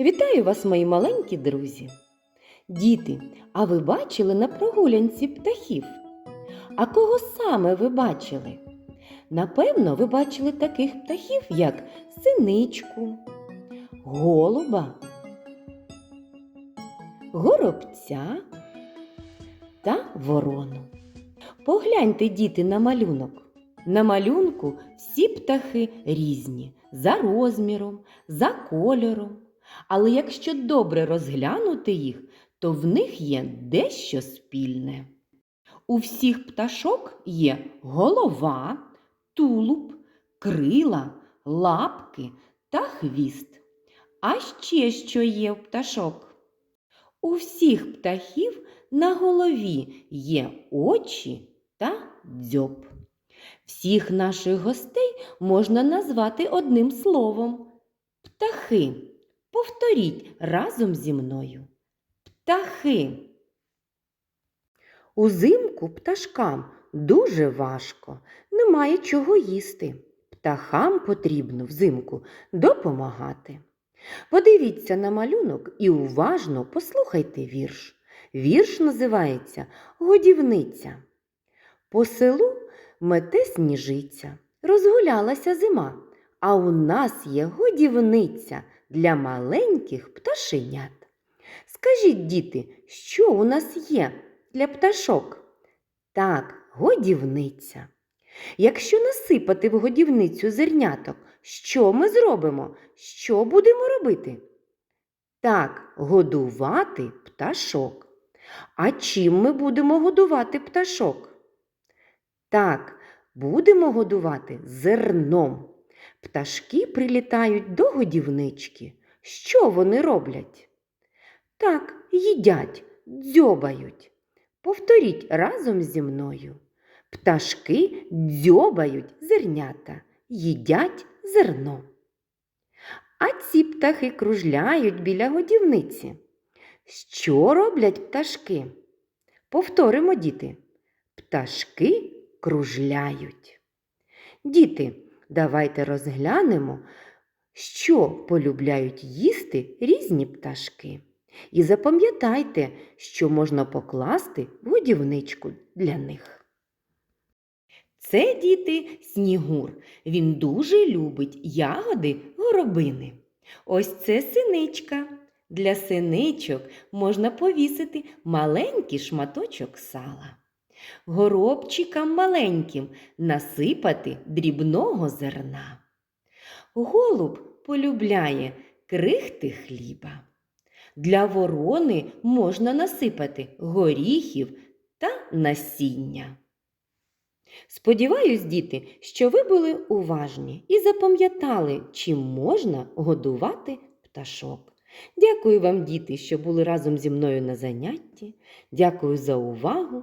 Вітаю вас, мої маленькі друзі. Діти, а ви бачили на прогулянці птахів? А кого саме ви бачили? Напевно, ви бачили таких птахів, як синичку, голуба, горобця та ворону. Погляньте, діти, на малюнок. На малюнку всі птахи різні за розміром, за кольором. Але якщо добре розглянути їх, то в них є дещо спільне. У всіх пташок є голова, тулуб, крила, лапки та хвіст. А ще що є в пташок? У всіх птахів на голові є очі та дзьоб. Всіх наших гостей можна назвати одним словом птахи. Повторіть разом зі мною. Птахи. Узимку пташкам дуже важко, немає чого їсти. Птахам потрібно взимку допомагати. Подивіться на малюнок і уважно послухайте вірш. Вірш називається Годівниця. По селу мете сніжиця, розгулялася зима, а у нас є годівниця для маленьких пташенят. Скажіть, діти, що у нас є для пташок? Так, годівниця. Якщо насипати в годівницю зерняток, що ми зробимо? Що будемо робити? Так, годувати пташок. А чим ми будемо годувати пташок? Так, будемо годувати зерном. Пташки прилітають до годівнички. Що вони роблять? Так, їдять, дзьобають. Повторіть разом зі мною. Пташки дзьобають зернята, їдять зерно. А ці птахи кружляють біля годівниці. Що роблять пташки? Повторимо, діти. Пташки кружляють. Діти, давайте розглянемо, що полюбляють їсти різні пташки. І запам'ятайте, що можна покласти в годівничку для них. Це діти снігур. Він дуже любить ягоди горобини. Ось це синичка. Для синичок можна повісити маленький шматочок сала. Горобчикам маленьким насипати дрібного зерна. Голуб полюбляє крихти хліба. Для ворони можна насипати горіхів та насіння. Сподіваюсь, діти, що ви були уважні і запам'ятали, чим можна годувати пташок. Дякую вам, діти, що були разом зі мною на занятті. Дякую за увагу.